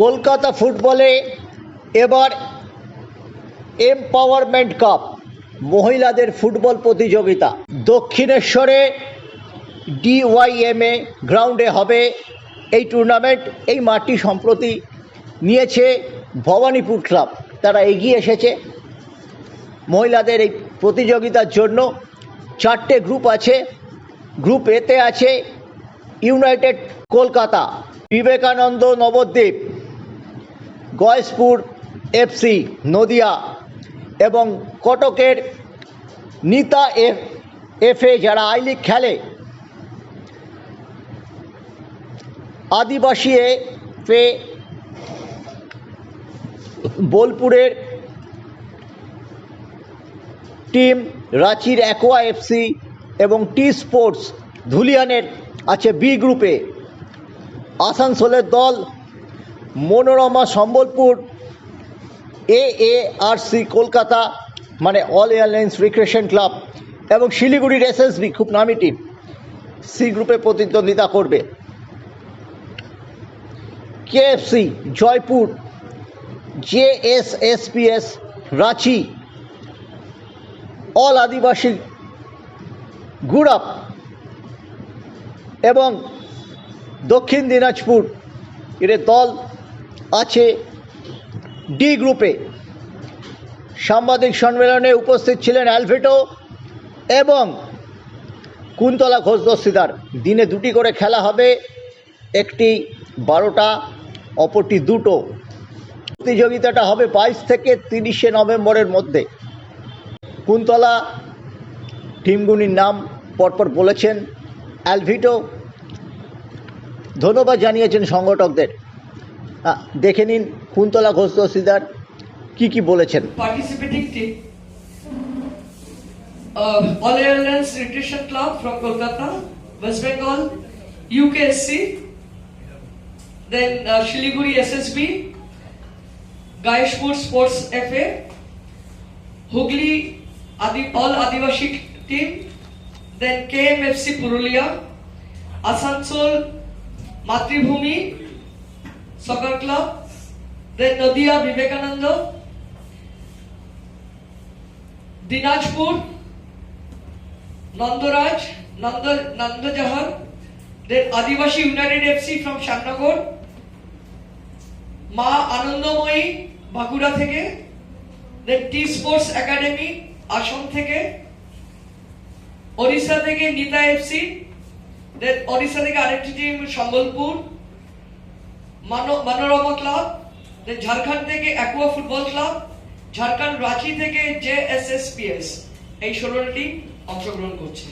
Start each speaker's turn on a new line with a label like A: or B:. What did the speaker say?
A: কলকাতা ফুটবলে এবার empowerment cup মহিলাদের ফুটবল প্রতিযোগিতা। দক্ষিণেশ্বরে ডিওয়াইএমএ গ্রাউন্ডে হবে এই টুর্নামেন্ট এই মাঠটি সম্প্রতি নিয়েছে ভবানীপুর ক্লাব তারা এগিয়ে এসেছে মহিলাদের এই প্রতিযোগিতার জন্য। চারটে গ্রুপ আছে গ্রুপ এতে আছে ইউনাইটেড কলকাতা বিবেকানন্দ নবদ্বীপ গয়েশপুর এফসি নদিয়া এবং কটকের নিতা এফ এফএ যারা আই লিগ খেলে, আদিবাসী এফে বোলপুরের টিম রাঁচির অ্যাকোয়া এফসি এবং টি স্পোর্টস ধুলিয়ানের আছে বি গ্রুপে আসানসোলের দল Manorama Sambalpur A A R C Kolkata মানে অল এয়ারলাইন্স রিক্রেশন ক্লাব এবং শিলিগুড়ির এসএসবি খুব নামি টিম সি গ্রুপে প্রতিদ্বন্দ্বিতা করবে। KFC Jaipur J S S P S Ranchi all Adivasi Gurap এবং দক্ষিণ দিনাজপুর এর দল আছে ডি গ্রুপে সাংবাদিক সম্মেলনে উপস্থিত ছিলেন অ্যালভেটো এবং কুন্তলা ঘোষ দস্তিদার। দিনে দুটি করে খেলা হবে, একটি বারোটা, অপরটি দুটো। প্রতিযোগিতাটা হবে বাইশ থেকে তিরিশে নভেম্বরের মধ্যে। কুন্তলা টিমগুলির নাম পরপর বলেছেন। অ্যালভিটো ধন্যবাদ জানিয়েছেন সংগঠকদের। দেখে নিন কুন্তলা ঘোষ দোষীদার কি কি বলেছেন।
B: Siliguri SSB Gayeshpur sports F A Hooghly আদি all Adivasi team K M Purulia Asansol Matribhumi Club, then Nadia Vivekananda, Dinajpur Nandaraj Nanda Nandajahar then Adivasi united FC from Shyamnagar Maa Anandamayee Bankura থেকে then T sports academy Assam থেকে ওড়িশা থেকে Nita FC then Odisha থেকে আরেকটি team Sambalpur Manorama club then Jharkhand থেকে aqua football club, Jharkhand Ranchi থেকে J S S P S এই ষোলোটি অংশগ্রহণ করছে।